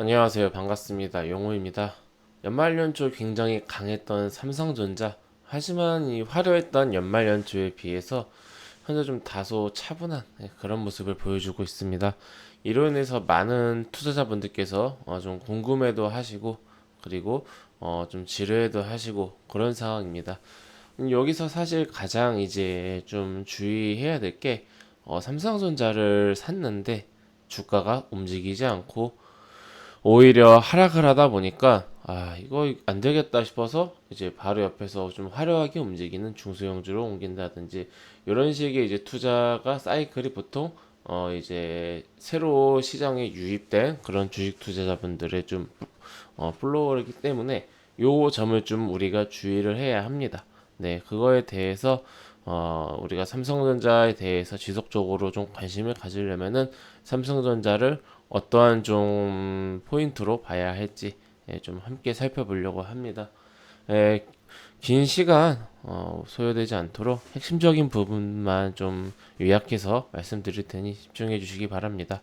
안녕하세요. 반갑습니다. 용호입니다. 연말 연초 굉장히 강했던 삼성전자. 하지만 이 화려했던 연말 연초에 비해서 현재 좀 다소 차분한 네, 그런 모습을 보여주고 있습니다. 이로 인해서 많은 투자자분들께서 어, 좀 궁금해도 하시고 그리고 어, 좀 지루해도 하시고 그런 상황입니다. 음, 여기서 사실 가장 이제 좀 주의해야 될게 어, 삼성전자를 샀는데 주가가 움직이지 않고 오히려 하락을 하다 보니까 아 이거 안 되겠다 싶어서 이제 바로 옆에서 좀 화려하게 움직이는 중소형주로 옮긴다든지 이런 식의 이제 투자가 사이클이 보통 어 이제 새로 시장에 유입된 그런 주식 투자자분들의 좀 어, 플로어이기 때문에 요 점을 좀 우리가 주의를 해야 합니다. 네, 그거에 대해서 어, 우리가 삼성전자에 대해서 지속적으로 좀 관심을 가지려면은 삼성전자를 어떠한 좀 포인트로 봐야 할지 예, 좀 함께 살펴보려고 합니다. 예, 긴 시간 어, 소요되지 않도록 핵심적인 부분만 좀 요약해서 말씀드릴 테니 집중해 주시기 바랍니다.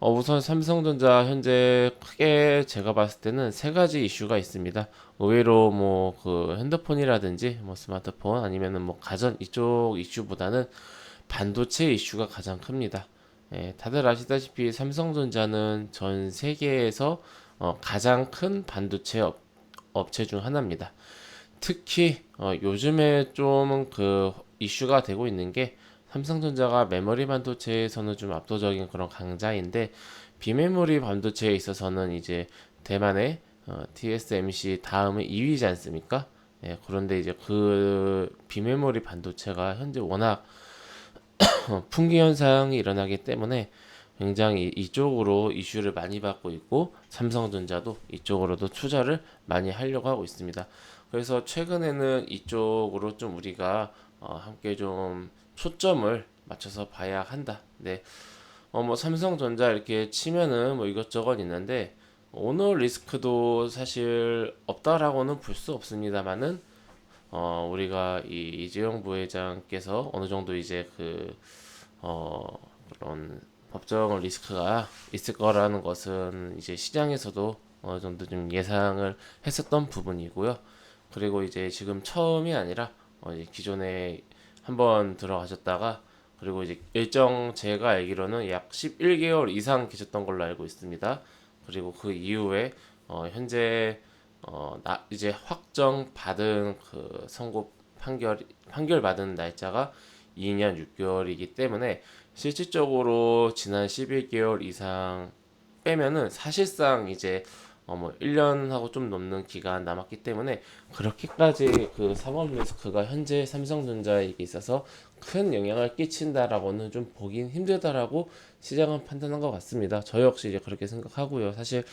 어, 우선 삼성전자 현재 크게 제가 봤을 때는 세 가지 이슈가 있습니다. 의외로 뭐 그 핸드폰이라든지 뭐 스마트폰 아니면은 뭐 가전 이쪽 이슈보다는 반도체 이슈가 가장 큽니다. 예, 다들 아시다시피 삼성전자는 전 세계에서 어, 가장 큰 반도체 업, 업체 중 하나입니다. 특히 어, 요즘에 좀 그 이슈가 되고 있는 게 삼성전자가 메모리 반도체에서는 좀 압도적인 그런 강자인데 비메모리 반도체에 있어서는 이제 대만의 어, TSMC 다음에 2위지 않습니까? 예, 그런데 이제 그 비메모리 반도체가 현재 워낙 풍기 현상이 일어나기 때문에 굉장히 이쪽으로 이슈를 많이 받고 있고 삼성전자도 이쪽으로도 투자를 많이 하려고 하고 있습니다. 그래서 최근에는 이쪽으로 좀 우리가 어, 함께 좀 초점을 맞춰서 봐야 한다. 네. 어, 뭐 삼성전자 이렇게 치면은 뭐 이것저것 있는데 오늘 리스크도 사실 없다라고는 볼 수 없습니다만은 어, 우리가 이 이재용 부회장께서 어느 정도 이제 그, 어, 그런 법정 리스크가 있을 거라는 것은 이제 시장에서도 어느 정도 좀 예상을 했었던 부분이고요. 그리고 이제 지금 처음이 아니라 어, 이제 기존에 한번 들어가셨다가 그리고 이제 일정 제가 알기로는 약 11개월 이상 계셨던 걸로 알고 있습니다. 그리고 그 이후에 어, 현재 어, 나 이제 확정 받은 그 선고 판결 판결 받은 날짜가 2년 6개월이기 때문에 실질적으로 지난 11개월 이상 빼면은 사실상 이제 어뭐 1년하고 좀 넘는 기간 남았기 때문에 그렇게까지 그 사법 리스크가 현재 삼성전자에게 있어서 큰 영향을 끼친다라고는 좀 보긴 힘들다라고 시장은 판단한 것 같습니다. 저 역시 이제 그렇게 생각하고요. 사실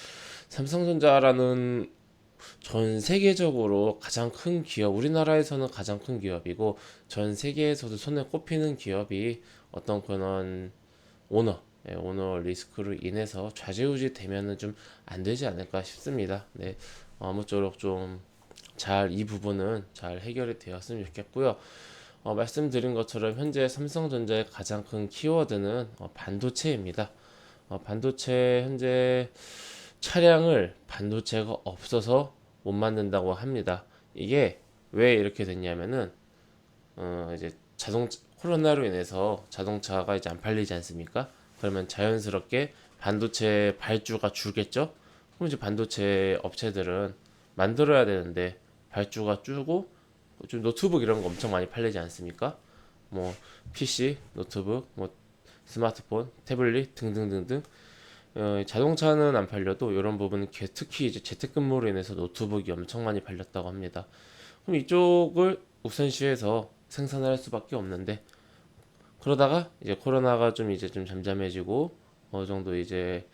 삼성전자라는 전 세계적으로 가장 큰 기업, 우리나라에서는 가장 큰 기업이고 전 세계에서도 손에 꼽히는 기업이 어떤 그런 오너, 예, 오너 리스크로 인해서 좌지우지 되면은 좀 안 되지 않을까 싶습니다. 네, 아무쪼록 좀 잘 이 부분은 잘 해결이 되었으면 좋겠고요. 어, 말씀드린 것처럼 현재 삼성전자의 가장 큰 키워드는 어, 반도체입니다. 어, 반도체 현재 차량을 반도체가 없어서 못 만든다고 합니다. 이게 왜 이렇게 됐냐면은 어 이제 자동 코로나로 인해서 자동차가 이제 안 팔리지 않습니까? 그러면 자연스럽게 반도체 발주가 줄겠죠? 그럼 이제 반도체 업체들은 만들어야 되는데 발주가 줄고 좀 노트북 이런 거 엄청 많이 팔리지 않습니까? 뭐 PC, 노트북, 뭐 스마트폰, 태블릿 등등등등 어, 자동차는 안 팔려도 이런 부분은 개- 특히 이제 재택근무로 인해서 노트북이 엄청 많이 팔렸다고 합니다. 그럼 이쪽을 우선시해서 생산을 할 수밖에 없는데 그러다가 이제 코로나가 좀 이제 좀 잠잠해지고 어느 정도 이제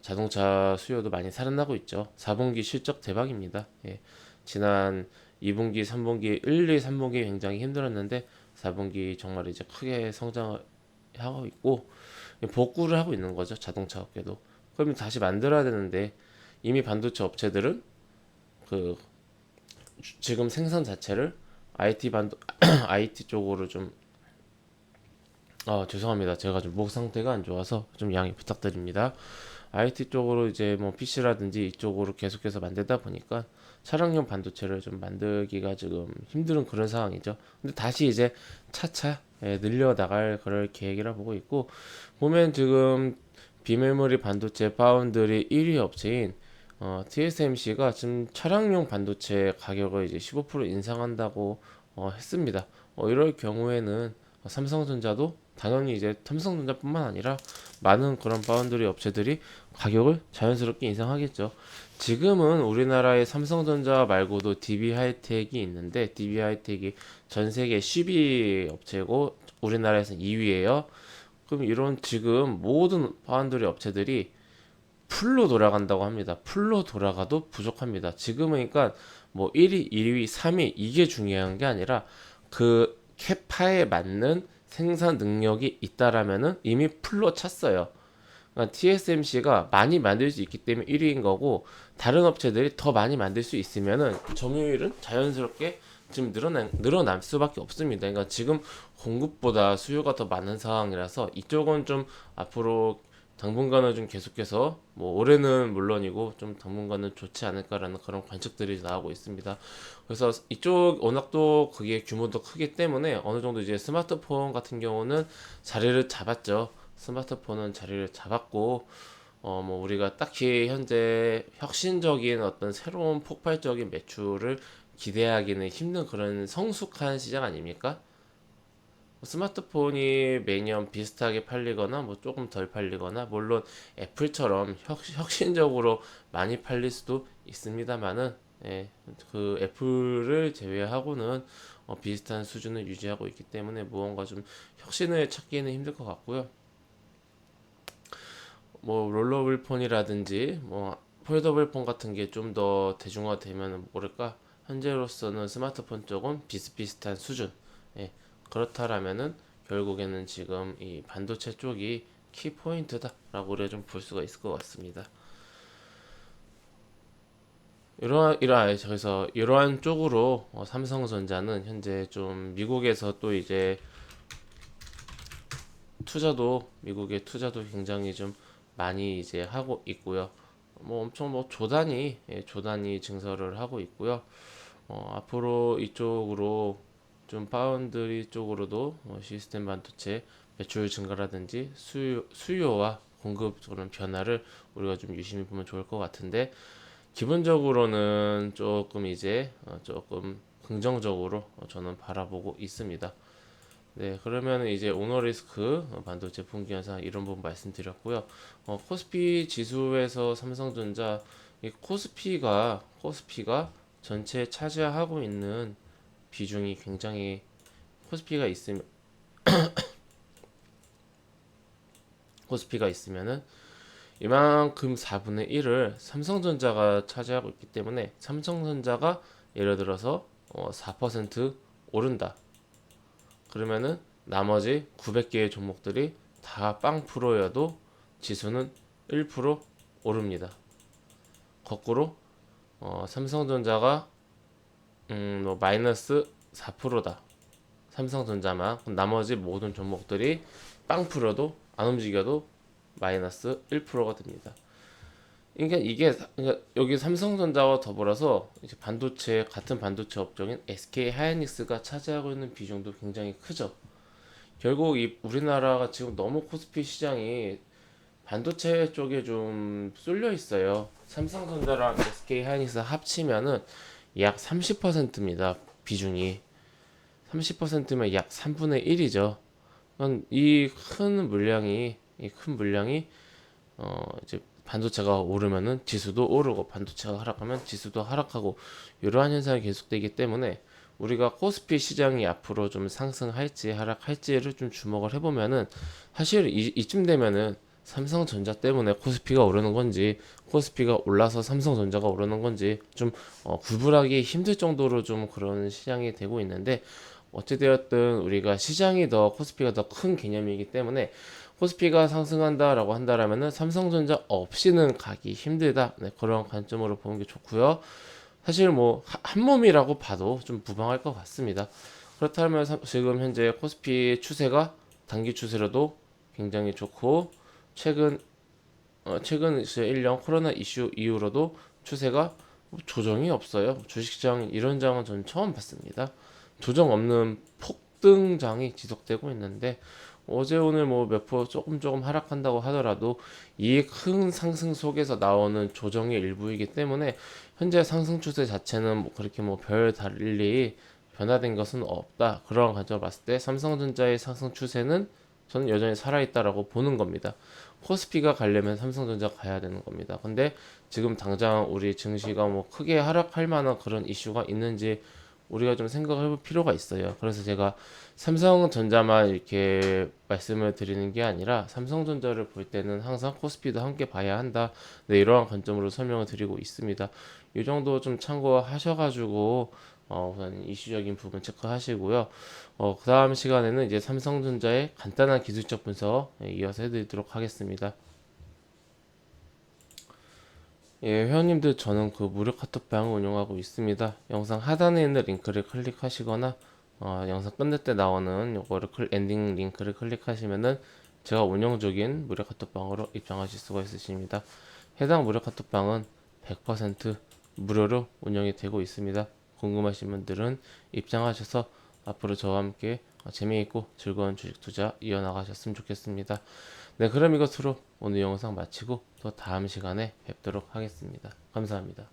자동차 수요도 많이 살아나고 있죠. 4분기 실적 대박입니다. 예. 지난 2분기, 3분기, 1, 2, 3분기 굉장히 힘들었는데 4분기 정말 이제 크게 성장을 하고 있고 복구를 하고 있는 거죠. 자동차 업계도. 그러면 다시 만들어야 되는데 이미 반도체 업체들은 그 주- 지금 생산 자체를 IT 반도 IT 쪽으로 좀 아, 죄송합니다. 제가 좀 목 상태가 안 좋아서 좀 양해 부탁드립니다. IT 쪽으로 이제 뭐 PC라든지 이쪽으로 계속해서 만들다 보니까 차량용 반도체를 좀 만들기가 지금 힘든 그런 상황이죠. 근데 다시 이제 차차 예, 늘려 나갈 그럴 계획이라 보고 있고 보면 지금 비메모리 반도체 파운드리 1위 업체인 어, TSMC가 지금 차량용 반도체 가격을 이제 15% 인상한다고 어, 했습니다. 어, 이럴 경우에는 삼성전자도 당연히 이제 삼성전자뿐만 아니라 많은 그런 파운드리 업체들이 가격을 자연스럽게 인상하겠죠. 지금은 우리나라의 삼성전자 말고도 DB 하이텍이 있는데 DB 하이텍이 전 세계 10위 업체고 우리나라에서 2위예요. 그럼 이런 지금 모든 파운드리 업체들이 풀로 돌아간다고 합니다. 풀로 돌아가도 부족합니다. 지금은 그러니까 뭐 1위, 2위, 3위 이게 중요한 게 아니라 그 캐파에 맞는 생산 능력이 있다라면은 이미 풀로 찼어요. 그러니까 TSMC가 많이 만들 수 있기 때문에 1위인 거고 다른 업체들이 더 많이 만들 수 있으면은 점유율은 자연스럽게 지금 늘어난 늘어날 수밖에 없습니다. 그러니까 지금 공급보다 수요가 더 많은 상황이라서 이쪽은 좀 앞으로 당분간은 좀 계속해서 뭐 올해는 물론이고 좀 당분간은 좋지 않을까라는 그런 관측들이 나오고 있습니다. 그래서 이쪽 워낙 또 그게 규모도 크기 때문에 어느 정도 이제 스마트폰 같은 경우는 자리를 잡았죠. 스마트폰은 자리를 잡았고 어 뭐 우리가 딱히 현재 혁신적인 어떤 새로운 폭발적인 매출을 기대하기는 힘든 그런 성숙한 시장 아닙니까? 스마트폰이 매년 비슷하게 팔리거나 뭐 조금 덜 팔리거나 물론 애플처럼 혁, 혁신적으로 많이 팔릴 수도 있습니다만은 예, 그 애플을 제외하고는 어, 비슷한 수준을 유지하고 있기 때문에 무언가 좀 혁신을 찾기는 힘들 것 같고요. 뭐 롤러블 폰이라든지 뭐 폴더블 폰 같은 게 좀 더 대중화되면 모를까 현재로서는 스마트폰 쪽은 비슷비슷한 수준. 예, 그렇다라면은 결국에는 지금 이 반도체 쪽이 키 포인트다라고 우리가 좀 볼 수가 있을 것 같습니다. 이러한 이러한 그래서 이러한 쪽으로 어, 삼성전자는 현재 좀 미국에서 또 이제 투자도 미국의 투자도 굉장히 좀 많이 이제 하고 있고요. 뭐 엄청 뭐 조단위 예, 조단위 증설을 하고 있고요. 어, 앞으로 이쪽으로 좀 파운드리 쪽으로도 어, 시스템 반도체 매출 증가라든지 수요, 수요와 공급 그런 변화를 우리가 좀 유심히 보면 좋을 것 같은데 기본적으로는 조금 이제 어, 조금 긍정적으로 어, 저는 바라보고 있습니다. 네, 그러면 이제 오너리스크 어, 반도체 분기 현상 이런 부분 말씀드렸고요. 어, 코스피 지수에서 삼성전자 이 코스피가 코스피가 전체에 차지하고 있는 비중이 굉장히 코스피가 있으면 코스피가 있으면은 이만큼 4분의 1을 삼성전자가 차지하고 있기 때문에 삼성전자가 예를 들어서 어, 4% 오른다. 그러면은 나머지 900개의 종목들이 다 빵 프로여도 지수는 1% 오릅니다. 거꾸로 어, 삼성전자가 음, 뭐 마이너스 4%다. 삼성전자만 나머지 모든 종목들이 빵 풀어도 안 움직여도 마이너스 1%가 됩니다. 그러니까 이게 그러니까 여기 삼성전자와 더불어서 이제 반도체 같은 반도체 업종인 SK 하이닉스가 차지하고 있는 비중도 굉장히 크죠. 결국 이 우리나라가 지금 너무 코스피 시장이 반도체 쪽에 좀 쏠려 있어요. 삼성전자랑 SK 하이닉스 합치면은 약 30%입니다. 비중이 30%면 약 3분의 1이죠. 이 큰 물량이 이 큰 물량이 어 이제 반도체가 오르면은 지수도 오르고 반도체가 하락하면 지수도 하락하고 이러한 현상이 계속되기 때문에 우리가 코스피 시장이 앞으로 좀 상승할지 하락할지를 좀 주목을 해보면은 사실 이, 이쯤 되면은 삼성전자 때문에 코스피가 오르는 건지 코스피가 올라서 삼성전자가 오르는 건지 좀 어, 구분하기 힘들 정도로 좀 그런 시장이 되고 있는데 어찌되었든 우리가 시장이 더 코스피가 더 큰 개념이기 때문에 코스피가 상승한다라고 한다라면은 삼성전자 없이는 가기 힘들다 네, 그런 관점으로 보는 게 좋고요. 사실 뭐 한 몸이라고 봐도 좀 무방할 것 같습니다. 그렇다면 지금 현재 코스피 추세가 단기 추세로도 굉장히 좋고 최근 어, 최근 이제 1년 코로나 이슈 이후로도 추세가 뭐 조정이 없어요. 주식시장 이런 장은 전 처음 봤습니다. 조정 없는 폭등장이 지속되고 있는데 어제 오늘 뭐 몇 프로 조금 조금 하락한다고 하더라도 이큰 상승 속에서 나오는 조정의 일부이기 때문에 현재 상승 추세 자체는 뭐 그렇게 뭐 별 달리 변화된 것은 없다. 그런 관점을 봤을 때 삼성전자의 상승 추세는 저는 여전히 살아있다라고 보는 겁니다. 코스피가 가려면 삼성전자 가야 되는 겁니다. 근데 지금 당장 우리 증시가 뭐 크게 하락할 만한 그런 이슈가 있는지 우리가 좀 생각을 해볼 필요가 있어요. 그래서 제가 삼성전자만 이렇게 말씀을 드리는 게 아니라 삼성전자를 볼 때는 항상 코스피도 함께 봐야 한다. 네, 이러한 관점으로 설명을 드리고 있습니다. 이 정도 좀 참고하셔가지고 어, 우선 이슈적인 부분 체크하시고요. 어, 그 다음 시간에는 이제 삼성전자의 간단한 기술적 분석 예, 이어서 해드리도록 하겠습니다. 예, 회원님들 저는 그 무료 카톡방을 운영하고 있습니다. 영상 하단에 있는 링크를 클릭하시거나 어, 영상 끝낼 때 나오는 요거를 클, 엔딩 링크를 클릭하시면은 제가 운영 중인 무료 카톡방으로 입장하실 수가 있으십니다. 해당 무료 카톡방은 100% 무료로 운영이 되고 있습니다. 궁금하신 분들은 입장하셔서 앞으로 저와 함께 어, 재미있고 즐거운 주식 투자 이어나가셨으면 좋겠습니다. 네, 그럼 이것으로 오늘 영상 마치고 또 다음 시간에 뵙도록 하겠습니다. 감사합니다.